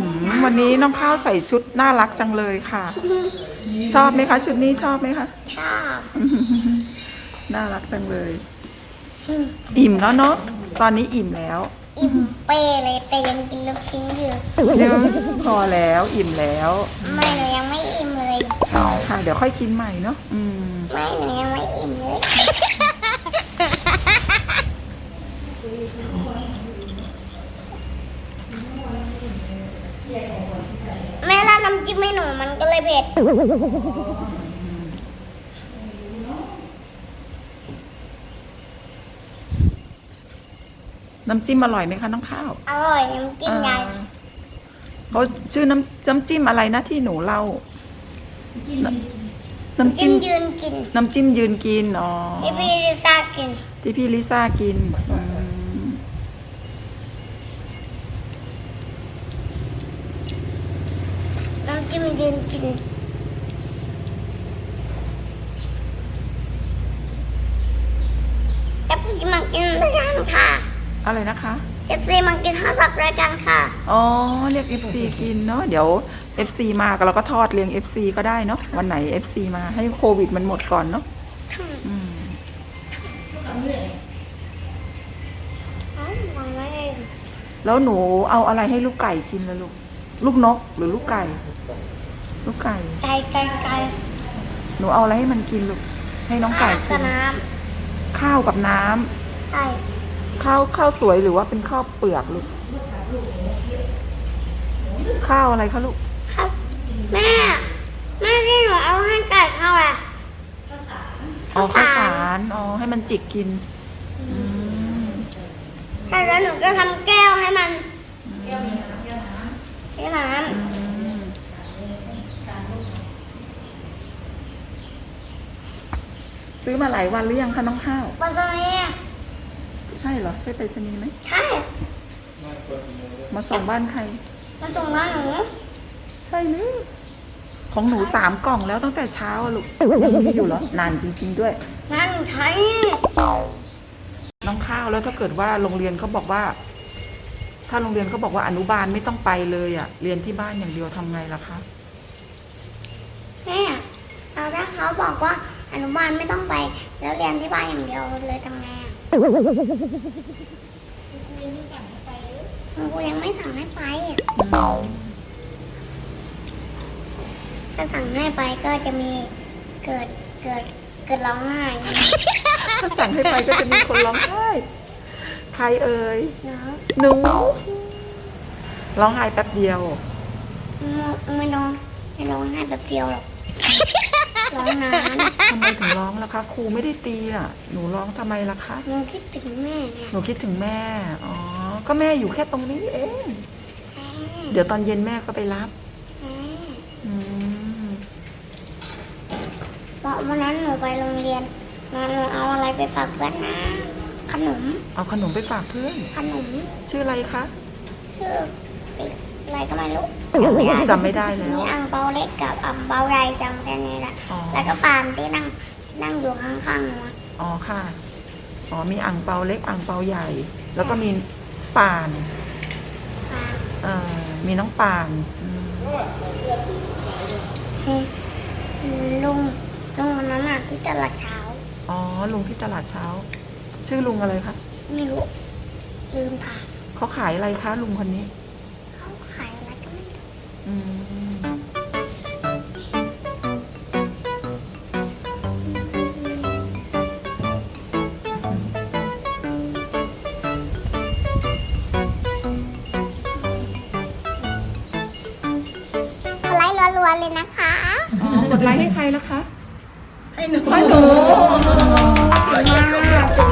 หือวันนี้น้องข้าวใส่ชุดน่ารักจังเลยค่ะ ชอบไหมคะ ชุดนี้ชอบไหมคะ ชอบ น่ารักจังเลย อิ่มแล้วเนาะตอนนี้อิ่มแล้ว อิ่มเป้เลยแต่ยังกินลูกชิ้นอยู่เดี๋ยวพอแล้วอิ่มแล้ว ไม่หนูยังไม่อิ่มเลยค่ะเดี๋ยวค่อยกินใหม่เนาะอืมไม่หนูยังไม่อิ่มเลยแม่ถ้าน้ำจิ้มให้หนูมันก็เลยเผ็ด น้ำจิ้มอร่อยไหมคะน้องข้าวอร่อยน้ำจิ้มใหญ่อ่าเขาชื่อน้ำน้ำจิ้มอะไรนะที่หนูเล่า น้ำน้ำจิ้จิ้มมยืนกินน้ำจิ้มยืนกินอ๋อที่พี่ลิซ่ากินที่พี่ลิซ่ากินอืม น้ำจิ้มยืนกินเอฟซีมากินด้วยกันค่ะอะไรนะคะเอฟซีมากินข้าวผัดด้วยกันค่ะ อ๋อเรียก FC กินเนาะเดี๋ยว FC มาก็เราก็ทอดเลี้ยง FC ก็ได้เนาะวันไหน FC มาให้โควิดมันหมดก่อนเนาะอืมอ๋อมองไม่เองแล้วหนูเอาอะไรให้ลูกไก่กินล่ะลูก ลูกนกหรือลูกไก่ ลูกไก่ ไก่ไก่ไก่หนูเอาอะไรให้มันกินลูก ให้น้องไก่ข้าวกิกับน น้ข้าวกับน้ำำไก่ข้าวข้าวสวยหรือว่าเป็นข้าวเปลือกลูก ข้าวอะไรคะลูกข้าวแม่แม่ที่หนูเอาให้ไก่ข้าวอะ อ๋อข้าข้าววสาสาร ร อ๋อให้มันจิกกินอืมใช่แล้วหนูก็ทำแก้วให้มันให้น้อื ซื้อมาหลายวันหรือยังคะน้องข้าวำวันนี้ใช่เหรอใช่ไปรษณีย์ไหมใช่ มาส่งบ้านใครมันตรงร้านหนูใช่หรือของหนูสามกล่องแล้วตั้งแต่เช้าอะลูกยังมีอยู่เหรอนานจริง ๆ ด้วยงานหนูใช้น้องข้าวแล้วถ้าเกิดว่าโรงเรียนเขาบอกว่า ถ้าโรงเรียนเขาบอกว่าอนุบาลไม่ต้องไปเลยอะเรียนที่บ้านอย่างเดียวทำไงล่ะคะ แม่เราถ้าเขาบอกว่า อนุบาลไม่ต้องไป แล้วเรียนที่บ้านอย่างเดียวเลยทำไงอะคุณครูยังไม่สั่งให้ไปอะถ้าสั่งให้ไปก็จะมีเกิดเกิดเกิดร้องไห้ถ้าสั่งให้ไปก็จะมีคนร้องไห้ใครเอ่ยเนาะหนูร้องไห้แป๊บเดียว ไม่ร้องไม่ร้องไห้แบบเดียวหรอก ร้องนานทำไมถึงร้องล่ะคะครูไม่ได้ตีอะ หนูร้องทำไมล่ะคะ หนูคิดถึงแม่ไงหนูคิดถึงแม่ อ๋อ ก็แม่อยู่แค่ตรงนี้เองแม่เดี๋ยวตอนเย็นแม่ก็ไปรับแม่อืมเพราะวันนั้นหนูไปโรงเรียนมาหนูเอาอะไรไปฝากเพื่อนนะ ขนม เอาขนมไปฝากเพื่อน ขนม ชื่ออะไรคะ ชื่อ อะไรก็ไม่รู้จำไม่ได้แล้วมีอังเปาเล็กกับอังเปาใหญ่จำแค่นี้แหละอ๋อแล้วก็ปานที่นั่งที่นั่งอยู่ข้างๆหนูอะอ๋อค่ะอ๋อมีอ่างเปาเล็กอ่างเปาใหญ่ แล้วก็มีป่านปานเอ่อมีน้องป่านอืมลุงลุงวันนั้นอะที่ตลาดเช้าอ๋อลุงที่ตลาดเช้า ชื่อลุงอะไรคะไม่รู้ลืมถามเขาขายอะไรคะลุงคนนี้ เขาขายอะไรก็ไม่รู้ อืม ไลค์รัวๆเลยนะคะ อ๋อกดไลค์ให้ใครแล้วคะ ให้หนู ให้หนูเก่งมาก